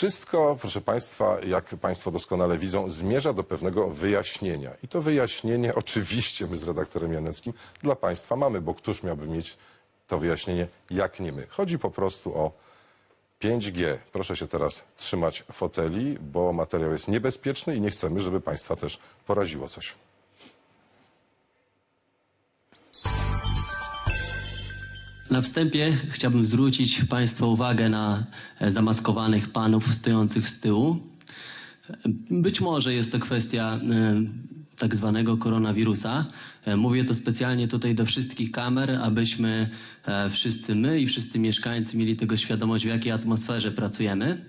Wszystko, proszę Państwa, jak Państwo doskonale widzą, zmierza do pewnego wyjaśnienia. I to wyjaśnienie oczywiście my z redaktorem Janeckim dla Państwa mamy, bo któż miałby mieć to wyjaśnienie, jak nie my. Chodzi po prostu o 5G. Proszę się teraz trzymać foteli, bo materiał jest niebezpieczny i nie chcemy, żeby Państwa też poraziło coś. Na wstępie chciałbym zwrócić Państwa uwagę na e, zamaskowanych panów stojących z tyłu. Być może jest to kwestia e, tak zwanego koronawirusa. E, Mówię to specjalnie tutaj do wszystkich kamer, abyśmy wszyscy my i wszyscy mieszkańcy mieli tego świadomość, w jakiej atmosferze pracujemy.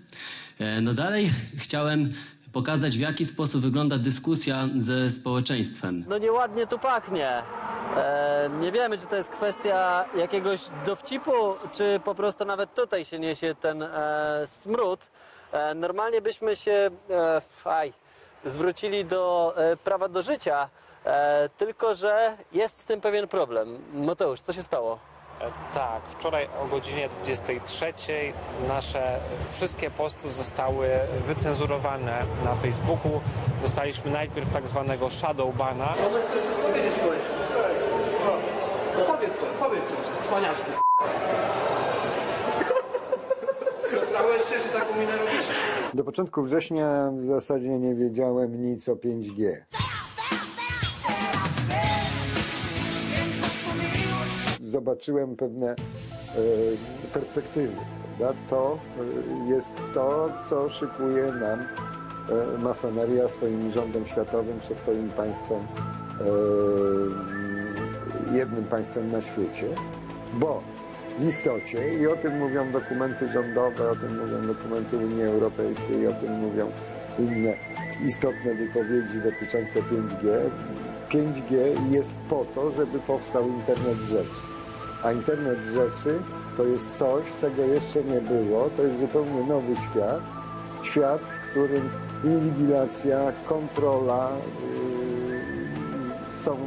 No dalej chciałem pokazać, w jaki sposób wygląda dyskusja ze społeczeństwem. No nieładnie tu pachnie. E, nie wiemy, czy to jest kwestia jakiegoś dowcipu, czy po prostu nawet tutaj się niesie ten e, smród. E, normalnie byśmy się faj, zwrócili do prawa do życia, tylko że jest z tym pewien problem. Mateusz, co się stało? Tak, wczoraj o godzinie 23 nasze wszystkie posty zostały wycenzurowane na Facebooku. Dostaliśmy najpierw tak zwanego shadow bana. Może chcesz coś powiedzieć koleś? No powiedz coś, cwaniaczku. Zesrałeś się, że taką minę robisz? Do początku września w zasadzie nie wiedziałem nic o 5G. Zobaczyłem pewne e, perspektywy. Prawda? To e, jest to, co szykuje nam e, masoneria swoim rządem światowym, czy swoim państwem, jednym państwem na świecie, bo w istocie, i o tym mówią dokumenty rządowe, o tym mówią dokumenty Unii Europejskiej, o tym mówią inne istotne wypowiedzi dotyczące 5G, 5G jest po to, żeby powstał internet rzeczy. A internet rzeczy to jest coś, czego jeszcze nie było, to jest zupełnie nowy świat. Świat, w którym inwigilacja, kontrola yy, są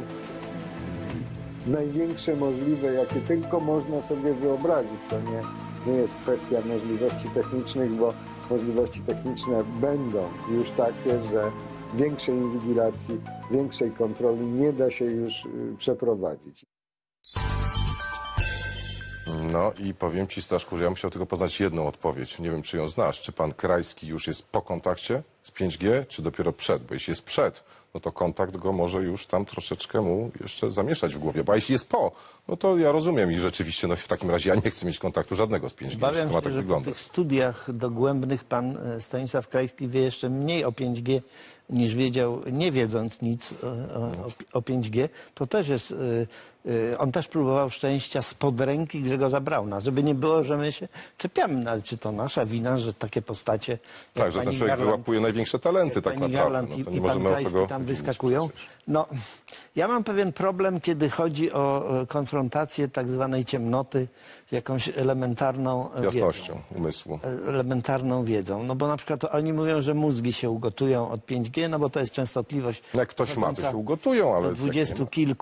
największe możliwe, jakie tylko można sobie wyobrazić. To nie, nie jest kwestia możliwości technicznych, bo możliwości techniczne będą już takie, że większej inwigilacji, większej kontroli nie da się już y, przeprowadzić. No i powiem Ci, Staszku, że ja musiał tylko poznać jedną odpowiedź. Nie wiem, czy ją znasz. Czy pan Krajski już jest po kontakcie z 5G, czy dopiero przed? Bo jeśli jest przed, no to kontakt go może już tam troszeczkę mu jeszcze zamieszać w głowie. Bo a jeśli jest po, no to ja rozumiem i rzeczywiście, no w takim razie ja nie chcę mieć kontaktu żadnego z 5G. jeśli Obawiam to ma się, tak że po wyglądać. tych studiach dogłębnych pan e, Stanisław Krajski wie jeszcze mniej o 5G niż wiedział, nie wiedząc nic o, o, o 5G. To też jest, e, e, on też próbował szczęścia spod ręki Grzegorza Brauna, żeby nie było, że my się czepiamy, no, ale czy to nasza wina, że takie postacie jak Tak, że ten pani człowiek Garland- wyłapuje największe talenty tak Pani naprawdę. Garland No, i, i pan tam wyskakują. No, ja mam pewien problem, kiedy chodzi o e, konfrontację tak zwanej ciemnoty z jakąś elementarną e, wiedzą Jasnością umysłu. elementarną wiedzą. No bo na przykład oni mówią, że mózgi się ugotują od 5G, no bo to jest częstotliwość Jak ktoś ma, to się ugotują, ale do dwudziestu kilku